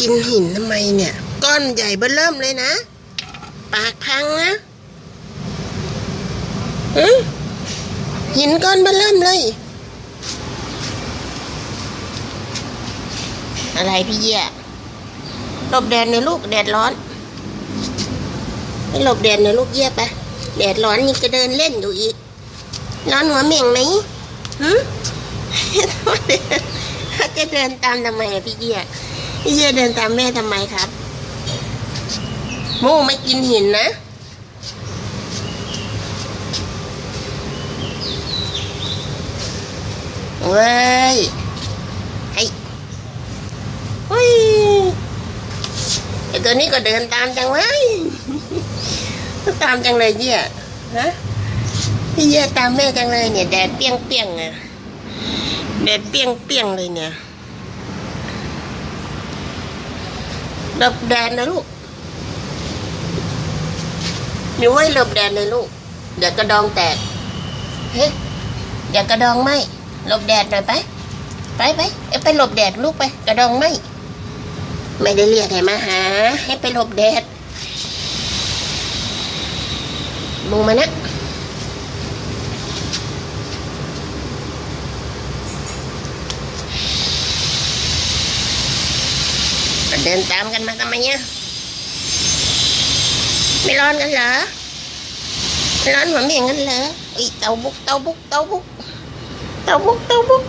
กินหินทำไมเนี่ย ก้อนใหญ่เบ้อเริ่มเลยนะ ปากพังนะหึหินก้อนเบ้อเริ่มเลย อะไรพี่เยี่ยหลบแดดในลูกแดดร้อนไม่หลบแดดในลูกเยี่ยไปแดดร้อนยังจะเดินเล่นอยู่อีก ร้อนหัวเหม่งไหมหึจะเดินตามทำไมอะพี่เยี่ย พี่เยเดินตามแม่ทำไมครับโม่ไม่กินหินนะเว้ยไอ้เฮ้ยไอตัวนี้ก็เดินตามจังเว้ยตามจังเลยเยี่ยฮะพี่เยี่ยตามแม่จังเลยเนี่ยแดดเปี้ยงเปียงอะแดดเปี้ยงเปียงเลยเนี่ย หลบแดดนะลูกหนูไว้หลบแดดเลยลูก เดี๋ยวกระดองแตก เฮ้ยเดี๋ยวกระดองไหมหลบแดดหน่อยไป ไปไปเอ้ยไปหลบแดดลูกไป กระดองไหมไม่ได้เรียกให้มาหา ให้ไปหลบแดดลงมานะ เดินตามกันมาทำไมเนี่ยไม่ร้อนกันเหรอไม่ร้อนหัวเมียงกันเหรออีเตาบุกเตาบุกเตาบุกเตาบุกเตาบุก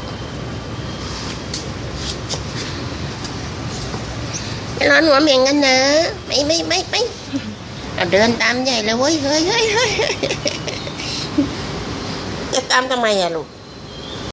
ไม่ร้อนหัวเมียงกันเหรอไม่ไม่ไม่ไม่เอาเดินตามใหญ่เลยเว้ยเฮ้ยเฮ้ยเฮ้ยจะตามทำไมอะลูก